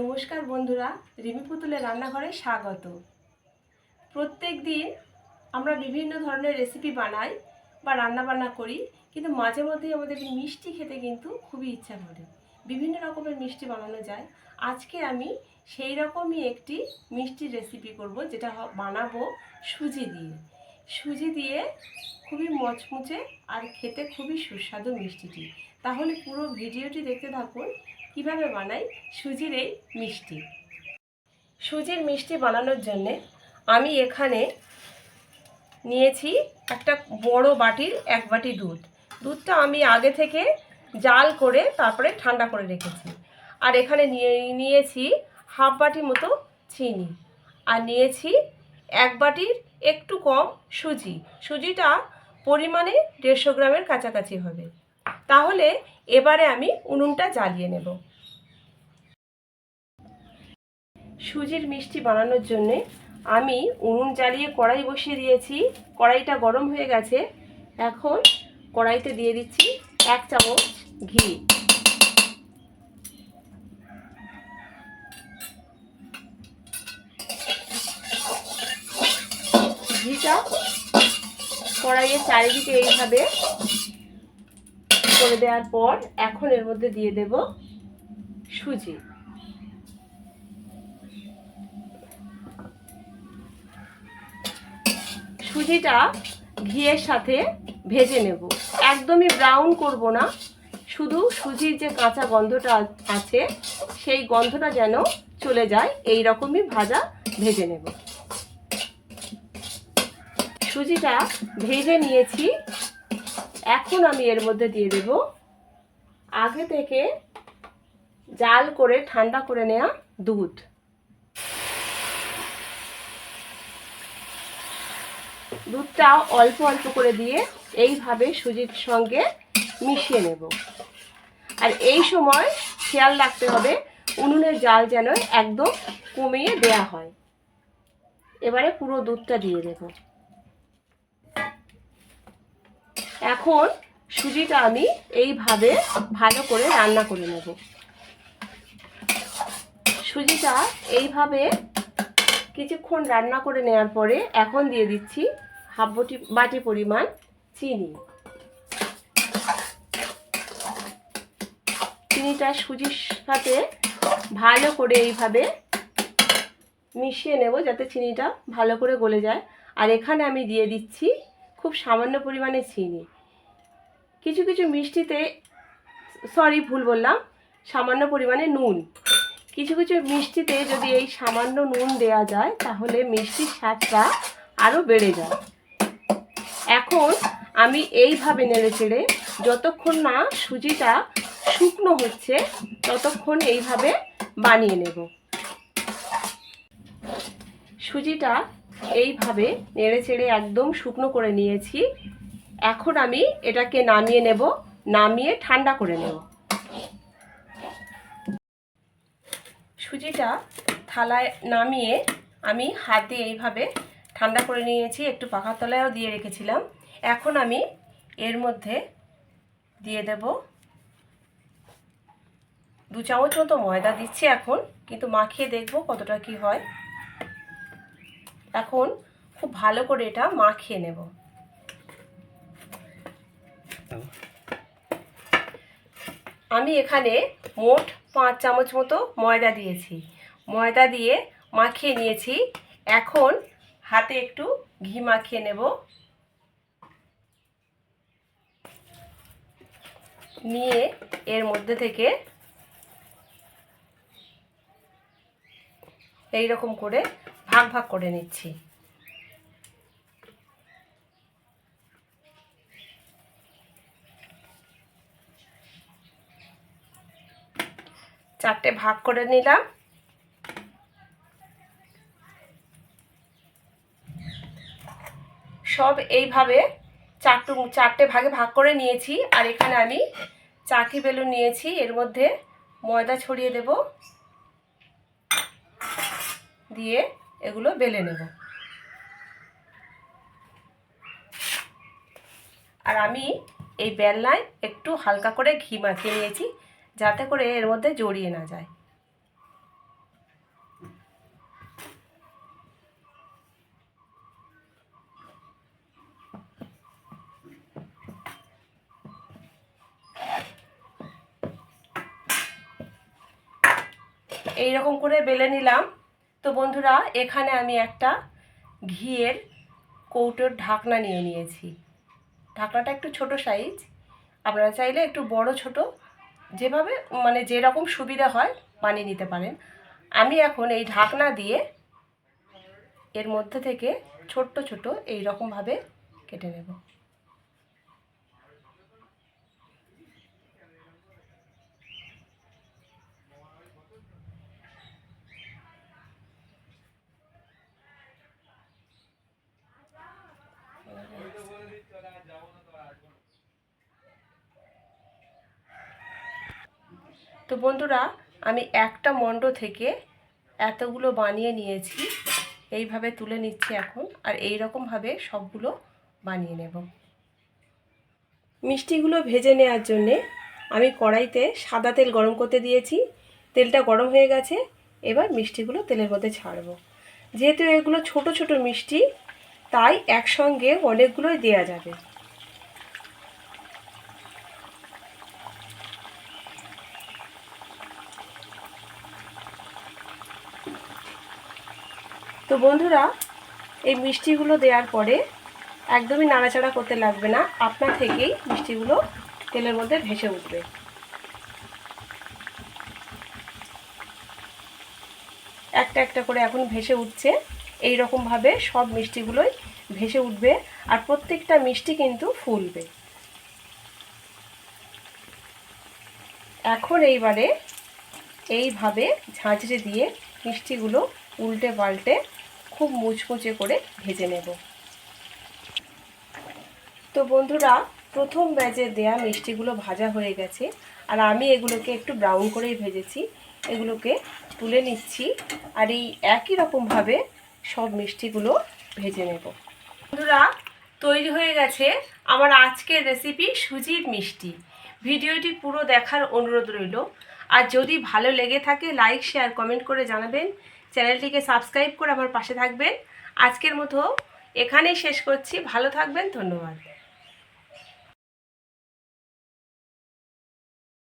নমস্কার বন্ধুরা, রিমি পুতুলের রান্নাঘরে স্বাগত। প্রত্যেক দিন আমরা বিভিন্ন ধরনের রেসিপি বানাই বা রান্না বান্না করি, কিন্তু মাঝে মধ্যেই আমাদের মিষ্টি খেতে কিন্তু খুবই ইচ্ছা করে। বিভিন্ন রকমের মিষ্টি বানানো যায়। আজকে আমি সেই রকমই একটি মিষ্টি রেসিপি করব, যেটা বানাবো সুজি দিয়ে। সুজি দিয়ে খুবই মচমুচে আর খেতে খুবই সুস্বাদু মিষ্টিটি। তাহলে পুরো ভিডিওটি দেখতে থাকুন কীভাবে বানাই? সুজির এই মিষ্টি। সুজির মিষ্টি বানানোর জন্যে আমি এখানে নিয়েছি একটা বড় বাটির এক বাটি দুধ। দুধটা আমি আগে থেকে জাল করে তারপরে ঠান্ডা করে রেখেছি। আর এখানে নিয়ে, নিয়েছি হাফ বাটি মতো চিনি। আর নিয়েছি এক বাটির একটু কম সুজি। সুজিটা পরিমাণে দেড়শো গ্রামের কাছাকাছি হবে। তাহলে এবারে আমি উনুনটা জ্বালিয়ে নেব। সুজির মিষ্টি বানানোর জন্যে আমি উনুন জ্বালিয়ে কড়াই বসিয়ে দিয়েছি। কড়াইটা গরম হয়ে গেছে। এখন কড়াইতে দিয়ে দিচ্ছি এক চামচ ঘি। ঘিটা কড়াইয়ের চারিদিকে এইভাবে করে দেওয়ার পর এখন এর মধ্যে দিয়ে দেব সুজি। সুজিটা ঘিয়ের সাথে ভেজে নেব। একদমই ব্রাউন করব না। শুধু সুজির যে কাঁচা গন্ধটা আছে, সেই গন্ধটা যেন চলে যায় এই রকমই ভাজা ভেজে নেব। সুজিটা ভেজে নিয়েছি। এখন আমি এর মধ্যে দিয়ে দেব আগে থেকে জাল করে, ঠান্ডা করে নেওয়া দুধ। দুধটা অল্প অল্প করে দিয়ে এইভাবে সুজির সঙ্গে মিশিয়ে নেব। আর এই সময় খেয়াল রাখতে হবে, উনুনের জাল যেন একদম কমিয়ে দেয়া হয়। এবারে পুরো দুধটা দিয়ে দেব। এখন সুজিটা আমি এইভাবে ভালো করে রান্না করে নেব। সুজিটা এইভাবে কিছুক্ষণ রান্না করে নেওয়ার পরে এখন দিয়ে দিচ্ছি হাফ বটি বাটি পরিমাণ চিনি। চিনিটা সুজির সাথে ভালো করে এইভাবে মিশিয়ে নেব যাতে চিনিটা ভালো করে গলে যায়। আর এখানে আমি দিয়ে দিচ্ছি খুব সামান্য পরিমাণে চিনি। কিছু কিছু মিষ্টিতে সরি ভুল বললাম, সামান্য পরিমাণে নুন। কিছু কিছু মিষ্টিতে যদি এই সামান্য নুন দেওয়া যায়, তাহলে মিষ্টির স্বাদটা আরও বেড়ে যায়। এখন আমি এইভাবে নেড়ে চেড়ে যতক্ষণ না সুজিটা শুকনো হচ্ছে, ততক্ষণ এইভাবে বানিয়ে নেব। সুজিটা এইভাবে নেড়ে চেড়ে একদম শুকনো করে নিয়েছি। এখন আমি এটাকে নামিয়ে নেব, নামিয়ে ঠান্ডা করে নেব। সুজিটা থালায় নামিয়ে আমি হাতে এইভাবে ঠান্ডা করে নিয়েছি, একটু পাখার তলায়ও দিয়ে রেখেছিলাম। এখন আমি এর মধ্যে দিয়ে দেব। দু চামচ মতো ময়দা দিচ্ছি এখন, কিন্তু মাখিয়ে দেখব কতটা কি হয়। এখন খুব ভালো করে এটা মাখিয়ে নেব। আমি এখানে মোট পাঁচ চামচ মতো ময়দা দিয়েছি। ময়দা দিয়ে মাখিয়ে নিয়েছি। এখন হাতে একটু ঘি মাখিয়ে নেব। নিয়ে এর মধ্যে থেকে এই রকম করে ভাগ ভাগ করে নিচ্ছি। চারটে ভাগ করে নিলাম। সব এইভাবে চারটু, চারটে ভাগে ভাগ করে নিয়েছি। আর এখানে আমি চাকি বেলুন নিয়েছি। এর মধ্যে ময়দা ছড়িয়ে দেব। দিয়ে এগুলো বেলে নেব। আর আমি এই বেলনায় একটু হালকা করে ঘি মাখিয়ে নিয়েছি, যাতে করে এর মধ্যে জড়িয়ে না যায়। এই রকম করে বেলে নিলাম। তো বন্ধুরা, এখানে আমি একটা ঘিয়ের কৌটোর ঢাকনা নিয়ে নিয়েছি। ঢাকনাটা একটু ছোট সাইজ। আপনারা চাইলে একটু বড়, ছোট, যেভাবে মানে যেরকম সুবিধা হয় বানিয়ে নিতে পারেন। আমি এখন এই ঢাকনা দিয়ে এর মধ্যে থেকে ছোট্ট ছোট এই রকমভাবে কেটে নেব। তো বন্ধুরা, আমি একটা মণ্ড থেকে এতগুলো বানিয়ে নিয়েছি। এইভাবে তুলে নিচ্ছি এখন, আর এই রকমভাবে সবগুলো বানিয়ে নেব। মিষ্টিগুলো ভেজে নেওয়ার জন্যে আমি কড়াইতে সাদা তেল গরম করতে দিয়েছি। তেলটা গরম হয়ে গেছে, এবার মিষ্টিগুলো তেলের মধ্যে ছাড়বো। যেহেতু এগুলো ছোট ছোট মিষ্টি, তাই একসঙ্গে অনেকগুলোই দেয়া যাবে। তো বন্ধুরা, এই মিষ্টিগুলো দেওয়ার পরে একদমই নাড়াচাড়া করতে লাগবে না। আপনার থেকেই মিষ্টিগুলো তেলের মধ্যে ভেসে উঠবে। একটা একটা করে এখন ভেসে উঠছে। এই রকমভাবে সব মিষ্টিগুলোই ভেসে উঠবে আর প্রত্যেকটা মিষ্টি কিন্তু ফুলবে। এখন এইবারে এইভাবে ঝাঁঝরে দিয়ে মিষ্টিগুলো উল্টে পাল্টে খুব মুচমুচে করে ভেজে নেব। তো বন্ধুরা, প্রথম ব্যাচে দেয়া মিষ্টিগুলো ভাজা হয়ে গেছে, আর আমি এগুলোকে একটু ব্রাউন করেই ভেজেছি। এগুলোকে তুলে নিচ্ছি, আর এই একই রকমভাবে সব মিষ্টিগুলো ভেজে নেব। বন্ধুরা, তৈরি হয়ে গেছে আমার আজকের রেসিপি সুজির মিষ্টি। ভিডিওটি পুরো দেখার অনুরোধ রইল। আর যদি ভালো লেগে থাকে লাইক শেয়ার কমেন্ট করে জানাবেন। চ্যানেলটিকে সাবস্ক্রাইব করে আমার পাশে থাকবেন। আজকের মতো এখানেই শেষ করছি। ভালো থাকবেন, ধন্যবাদ।